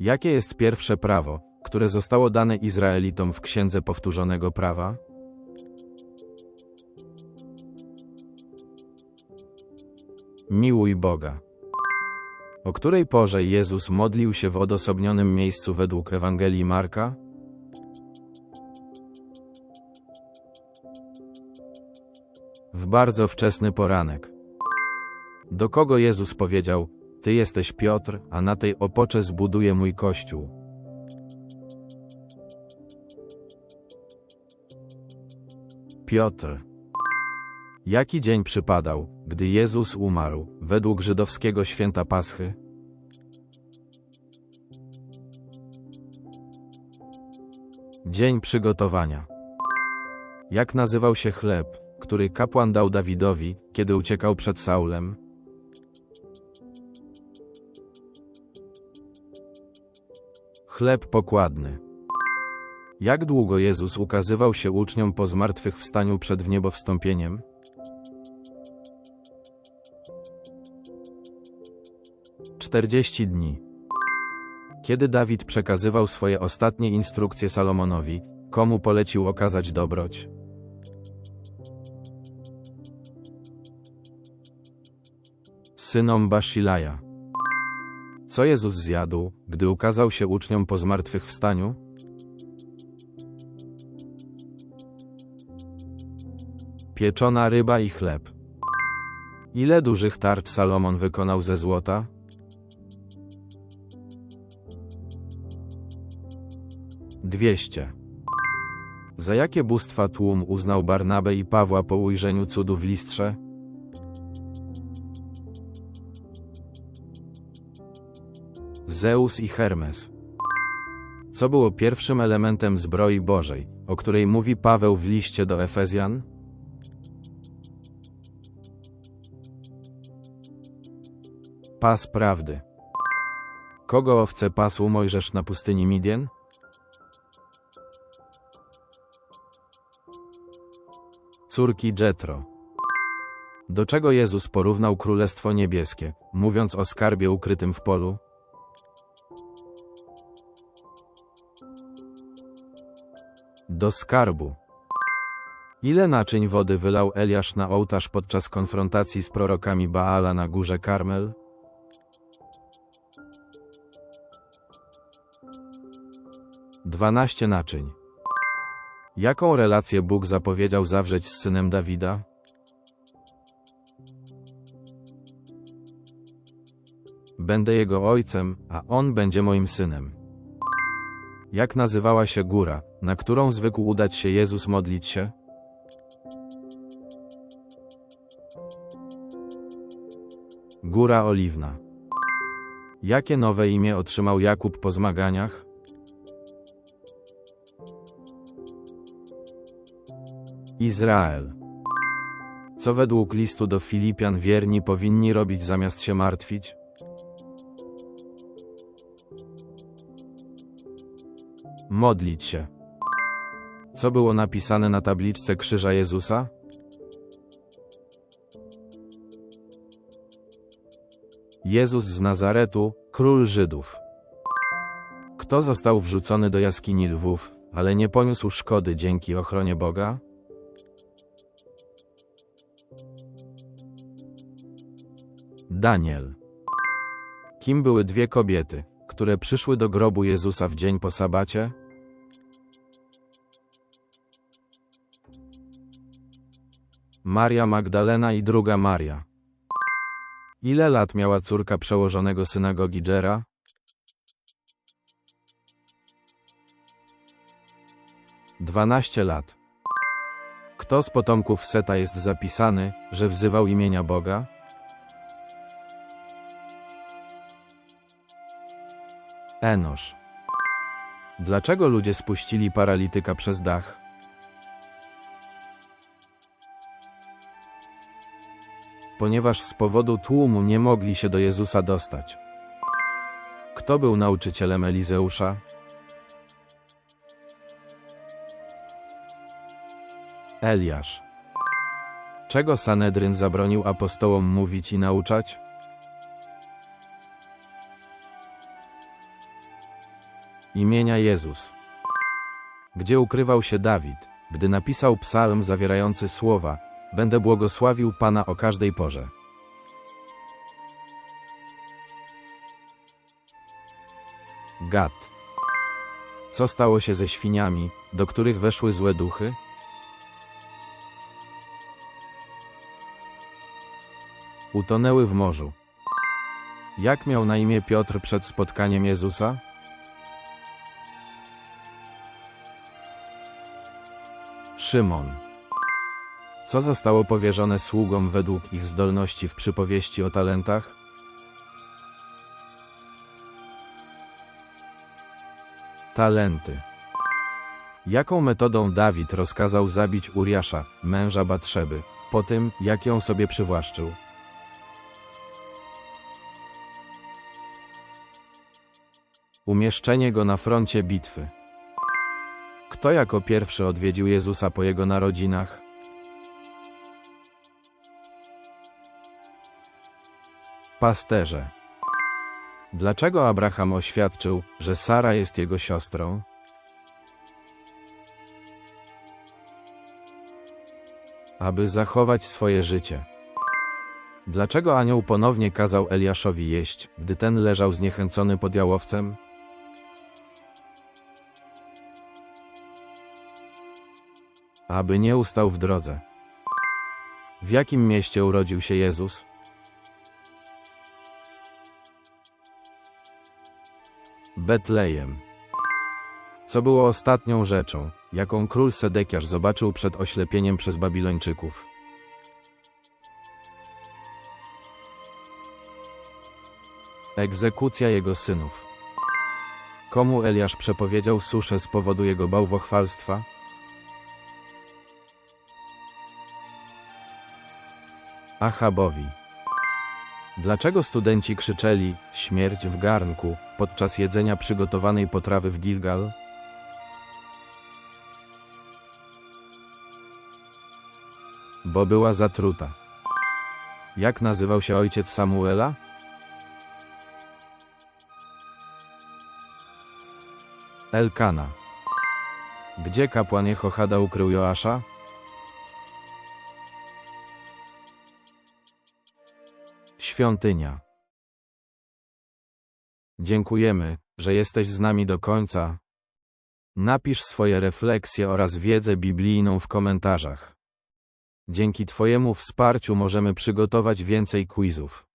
Jakie jest pierwsze prawo, które zostało dane Izraelitom w Księdze Powtórzonego Prawa? Miłuj Boga. O której porze Jezus modlił się w odosobnionym miejscu według Ewangelii Marka? W bardzo wczesny poranek. Do kogo Jezus powiedział: Ty jesteś Piotr, a na tej opocze zbuduję mój kościół. Piotr. Jaki dzień przypadał, gdy Jezus umarł, według żydowskiego święta Paschy? Dzień przygotowania. Jak nazywał się chleb, który kapłan dał Dawidowi, kiedy uciekał przed Saulem? Chleb pokładny. Jak długo Jezus ukazywał się uczniom po zmartwychwstaniu przed wniebowstąpieniem? Czterdzieści dni. Kiedy Dawid przekazywał swoje ostatnie instrukcje Salomonowi, komu polecił okazać dobroć? Synom Bashilaja. Co Jezus zjadł, gdy ukazał się uczniom po zmartwychwstaniu? Pieczona ryba i chleb. Ile dużych tarcz Salomon wykonał ze złota? Dwieście. Za jakie bóstwa tłum uznał Barnabę i Pawła po ujrzeniu cudu w listrze? Zeus i Hermes. Co było pierwszym elementem zbroi Bożej, o której mówi Paweł w liście do Efezjan? Pas prawdy. Kogo owce pasł Mojżesz na pustyni Midien? Córki Jetro. Do czego Jezus porównał Królestwo Niebieskie, mówiąc o skarbie ukrytym w polu? Do skarbu. Ile naczyń wody wylał Eliasz na ołtarz podczas konfrontacji z prorokami Baala na górze Karmel? Dwanaście naczyń. Jaką relację Bóg zapowiedział zawrzeć z synem Dawida? Będę jego ojcem, a on będzie moim synem. Jak nazywała się góra, na którą zwykł udać się Jezus modlić się? Góra Oliwna. Jakie nowe imię otrzymał Jakub po zmaganiach? Izrael. Co według listu do Filipian wierni powinni robić zamiast się martwić? Modlić się. Co było napisane na tabliczce krzyża Jezusa? Jezus z Nazaretu, król Żydów. Kto został wrzucony do jaskini lwów, ale nie poniósł szkody dzięki ochronie Boga? Daniel. Kim były dwie kobiety, które przyszły do grobu Jezusa w dzień po sabacie? Maria Magdalena i druga Maria. Ile lat miała córka przełożonego synagogi Dżera? Dwanaście lat. Kto z potomków Seta jest zapisany, że wzywał imienia Boga? Enosz. Dlaczego ludzie spuścili paralityka przez dach? Ponieważ z powodu tłumu nie mogli się do Jezusa dostać. Kto był nauczycielem Elizeusza? Eliasz. Czego Sanedryn zabronił apostołom mówić i nauczać? imienia Jezus. Gdzie ukrywał się Dawid, gdy napisał psalm zawierający słowa: Będę błogosławił Pana o każdej porze. Gad. Co stało się ze świniami, do których weszły złe duchy? Utonęły w morzu. Jak miał na imię Piotr przed spotkaniem Jezusa? Szymon. Co zostało powierzone sługom według ich zdolności w przypowieści o talentach? Talenty. Jaką metodą Dawid rozkazał zabić Uriasza, męża Batrzeby, po tym, jak ją sobie przywłaszczył? Umieszczenie go na froncie bitwy. Kto jako pierwszy odwiedził Jezusa po jego narodzinach? Pasterze. Dlaczego Abraham oświadczył, że Sara jest jego siostrą? Aby zachować swoje życie. Dlaczego anioł ponownie kazał Eliaszowi jeść, gdy ten leżał zniechęcony pod jałowcem? Aby nie ustał w drodze. W jakim mieście urodził się Jezus? Betlejem. Co było ostatnią rzeczą, jaką król Sedekiarz zobaczył przed oślepieniem przez Babilończyków? Egzekucja jego synów. Komu Eliasz przepowiedział suszę z powodu jego bałwochwalstwa? Achabowi. Dlaczego studenci krzyczeli śmierć w garnku podczas jedzenia przygotowanej potrawy w Gilgal? Bo była zatruta. Jak nazywał się ojciec Samuela? Elkana. Gdzie kapłan Jehochada ukrył Joasza? Świątynia. Dziękujemy, że jesteś z nami do końca. Napisz swoje refleksje oraz wiedzę biblijną w komentarzach. Dzięki Twojemu wsparciu możemy przygotować więcej quizów.